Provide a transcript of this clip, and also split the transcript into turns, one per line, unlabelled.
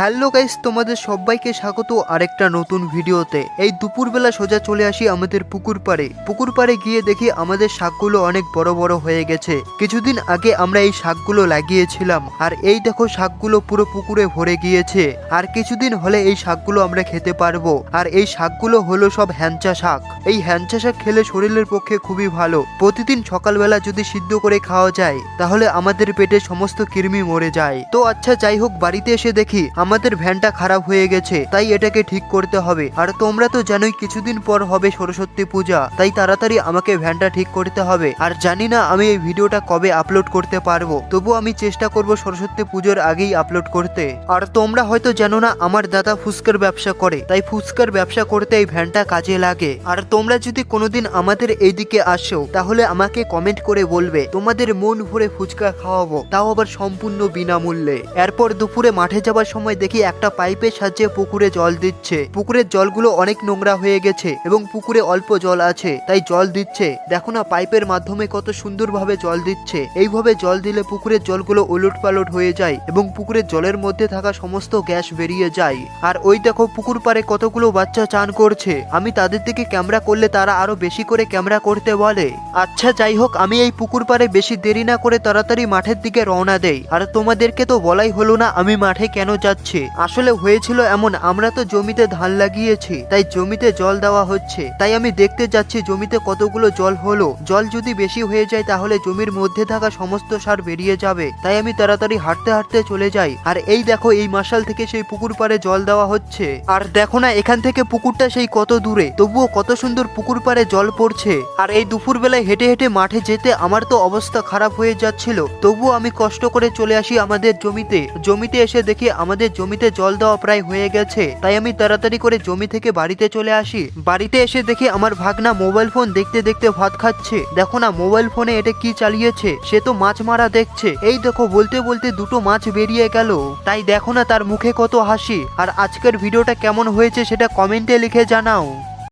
Hello guys, তোমাদের সবাইকে স্বাগত আরেকটা নতুন ভিডিওতে। এই দুপুরবেলা সোজা চলে আসি আমাদের পুকুর পাড়ে। পুকুর পাড়ে গিয়ে দেখি আমাদের শাকগুলো অনেক বড় বড় হয়ে গেছে। কিছুদিন আগে আমরা এই শাকগুলো লাগিয়েছিলাম, আর এই দেখো শাকগুলো পুরো পুকুরে ভরে গিয়েছে। আর কিছুদিন হলে এই শাকগুলো আমরা খেতে পারব। আর এই শাকগুলো হলো সব হ্যাঞ্চা শাক। এই হ্যাঞ্চা শাক খেলে শরীরের পক্ষে খুবই ভালো। প্রতিদিন সকালবেলা যদি সিদ্ধ করে খাওয়া যায়, তাহলে আমাদের পেটে সমস্ত কৃমি মরে যায়। তো আচ্ছা যাই হোক, বাড়িতে এসে দেখি আমাদের ভ্যানটা খারাপ হয়ে গেছে, তাই এটাকে ঠিক করতে হবে। আর তোমরা তো জানোই কিছুদিন পর হবে সরস্বতী পূজা, তাই তাড়াতাড়ি আমাকে ভ্যানটা ঠিক করতে হবে। আর জানি না আমি এই ভিডিওটা কবে আপলোড করতে পারব তবু আমি চেষ্টা করব সরস্বতী পুজোর আগেই আপলোড করতে। আর তোমরা হয়তো জানো না, আমার দাদা ফুচকার ব্যবসা করে, তাই ফুচকার ব্যবসা করতে এই ভ্যানটা কাজে লাগে। আর তোমরা যদি কোনোদিন আমাদের এইদিকে আসো, তাহলে আমাকে কমেন্ট করে বলবে, তোমাদের মন ভরে ফুচকা খাওয়াবো, তাও আবার সম্পূর্ণ বিনামূল্যে। এরপর দুপুরে মাঠে যাবার সময় দেখি একটা পাইপের সাহায্যে পুকুরে জল দিচ্ছে। পুকুরের জলগুলো অনেক নোংরা হয়ে গেছে এবং পুকুরে অল্প জল আছে, তাই জল দিচ্ছে। দেখো না, পাইপের মাধ্যমে কত সুন্দরভাবে জল দিচ্ছে। এইভাবে জল দিলে পুকুরের জলগুলো ওলট পালট হয়ে যায় এবং পুকুরের জলের মধ্যে থাকা সমস্ত গ্যাস বেরিয়ে যায়। আর ওই দেখো, পুকুর পাড়ে কতগুলো বাচ্চা চান করছে। আমি তাদের দিকে ক্যামেরা করলে তারা আরও বেশি করে ক্যামেরা করতে বলে। আচ্ছা যাই হোক, আমি এই পুকুর পাড়ে বেশি দেরি না করে তাড়াতাড়ি মাঠের দিকে রওনা দেই। আর তোমাদেরকে তো বলাই হলো না আমি মাঠে কেন যাচ্ছি। আসলে হয়েছিল এমন, আমরা তো জমিতে ধান লাগিয়েছি, তাই জমিতে জল দেওয়া হচ্ছে। তাই আমি দেখতে যাচ্ছি জমিতে কতগুলো জল হলো। জল যদি বেশি হয়ে যায় তাহলে জমির মধ্যে থাকা সমস্ত সার বেরিয়ে যাবে। তাই আমি তাড়াতাড়ি হাঁটতে হাঁটতে চলে যাই। আর এই দেখো, এই মাসাল থেকে সেই পুকুর পাড়ে জল দেওয়া হচ্ছে। আর দেখো না, এখান থেকে পুকুরটা সেই কত দূরে। তবুও কত সুন্দর পুকুর পাড়ে জল পড়ছে। আর এই দুপুর বেলায় হেঁটে হেঁটে মাঠে যেতে আমার তো অবস্থা খারাপ হয়ে যাচ্ছিল। তবুও আমি কষ্ট করে চলে আসি আমাদের জমিতে। জমিতে এসে দেখি আমাদের জমিতে জল দেওয়া প্রায় হয়ে গেছে, তাই আমি তাড়াতাড়ি করে জমি থেকে বাড়িতে চলে আসি। বাড়িতে এসে দেখি আমার ভাগনা মোবাইল ফোন দেখতে দেখতে ভাত খাচ্ছে। দেখো না, মোবাইল ফোনে এটা কি চালিয়েছে? সে তো মাছ মারা দেখছে। এই দেখো, বলতে বলতে দুটো মাছ বেরিয়ে গেল। তাই দেখো না তার মুখে কত হাসি। আর আজকের ভিডিওটা কেমন হয়েছে সেটা কমেন্টে লিখে জানাও।